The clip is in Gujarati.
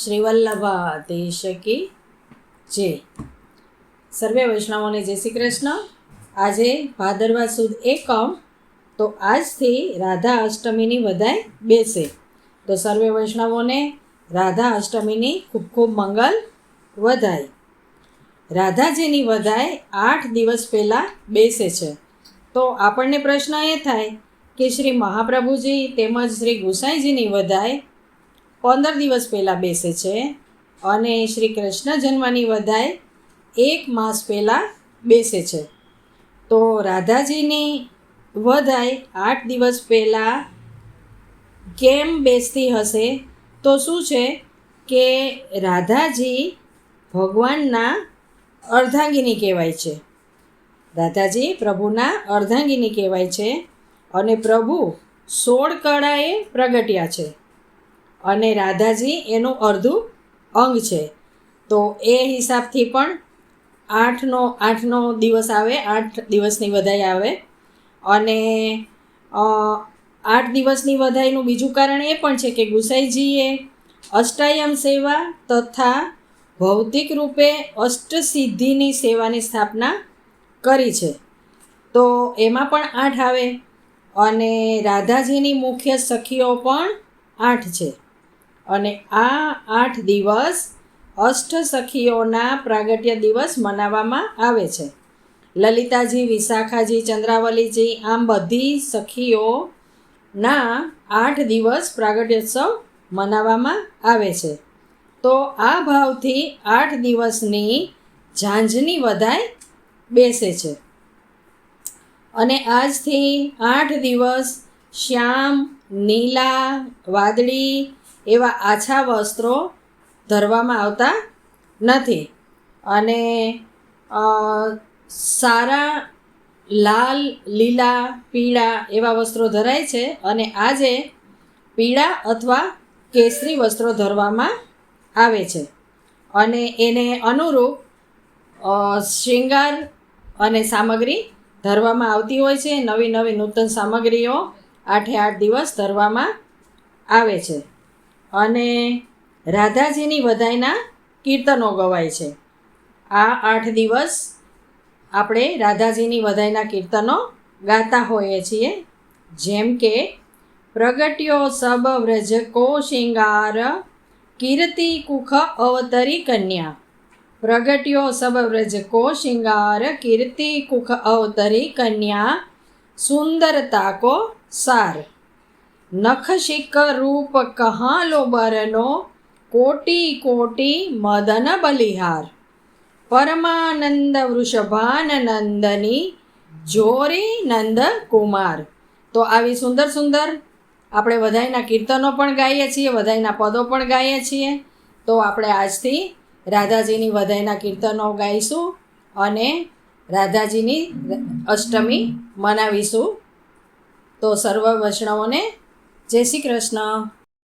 શ્રીવલ્લભા દેશકી જે સર્વે વૈષ્ણવોને જય શ્રી કૃષ્ણ. આજે ભાદરવા સુદ એકમ તો આજથી રાધા અષ્ટમીની વધાય બેસે. તો સર્વે વૈષ્ણવોને રાધા અષ્ટમીની ખૂબ ખૂબ મંગલ વધાય રાધાજીની વધાય આઠ દિવસ પહેલાં બેસે છે. તો આપણને પ્રશ્ન એ થાય કે શ્રી મહાપ્રભુજી તેમજ શ્રી ગુસાઈજીની વધાઈ પંદર દિવસ પહેલાં બેસે છે અને શ્રી કૃષ્ણ જન્મની વધાય એક માસ પહેલાં બેસે છે. તો રાધાજીની વધાય આઠ દિવસ પહેલાં કેમ બેસતી હશે? તો શું છે કે રાધાજી ભગવાનના અર્ધાંગીની કહેવાય છે. રાધાજી પ્રભુના અર્ધાંગીની કહેવાય છે અને પ્રભુ સોળ કળાએ પ્રગટ્યા છે. અને રાધાજી એનું અડધું અંગ છે. તો એ હિસાબથી પણ આઠનો આઠનો દિવસ આવે, આઠ દિવસની વધાઈ આવે. અને આઠ દિવસની વધાઈનું બીજું કારણ એ પણ છે કે ગુસાઈજીએ અષ્ટાયમ સેવા તથા ભૌતિક રૂપે અષ્ટસિદ્ધિની સેવાની સ્થાપના કરી છે. તો એમાં પણ આઠ આવે અને રાધાજીની મુખ્ય સખીઓ પણ આઠ છે. અને આ આઠ દિવસ અષ્ટ સખીઓના પ્રાગટ્ય દિવસ મનાવવામાં આવે છે. લલિતાજી, વિશાખાજી, ચંદ્રાવલીજી, આમ બધી સખીઓના આઠ દિવસ પ્રાગટ્યોત્સવ મનાવવામાં આવે છે. તો આ ભાવથી આઠ દિવસની ઝાંઝની વધાય બેસે છે. અને આજથી આઠ દિવસ શ્યામ, નીલા, વાદળી એવા આછા વસ્ત્રો ધરવામાં આવતા નથી. અને સારા લાલ, લીલા, પીળા એવા વસ્ત્રો ધરાય છે અને આજે પીળા અથવા કેસરી વસ્ત્રો ધરવામાં આવે છે. અને એને અનુરૂપ શૃંગાર અને સામગ્રી ધરવામાં આવતી હોય છે. નવી નવી નૂતન સામગ્રીઓ આઠે આઠ દિવસ ધરવામાં આવે છે. અને રાધાજીની વધાઈના કીર્તનો ગવાય છે. આ આઠ દિવસ આપણે રાધાજીની વધાઈના કીર્તનો ગાતા હોઈએ છીએ. જેમ કે, પ્રગટ્યો સબ વ્રજ કો શિંગાર, કીર્તિ કુખ અવતરી કન્યા. પ્રગટ્યો સબ વ્રજ કો શિંગાર, કીર્તિ કુખ અવતરી કન્યા, સુંદરતા કો સાર. નખ શિક રૂપ કહાલો બરનો કોટી કોટી મદન બલિહાર પરમાનંદ વૃષભાનંદની જોરી નંદ કુમાર તો આવી સુંદર સુંદર આપણે વધાઈના કીર્તનો પણ ગાઈએ છીએ, વધાઈના પદો પણ ગાઈએ છીએ. તો આપણે આજથી રાધાજીની વધાઈના કીર્તનો ગાઈશું અને રાધાજીની અષ્ટમી મનાવીશું. તો સર્વ વૈષ્ણવોને જય શ્રી કૃષ્ણ.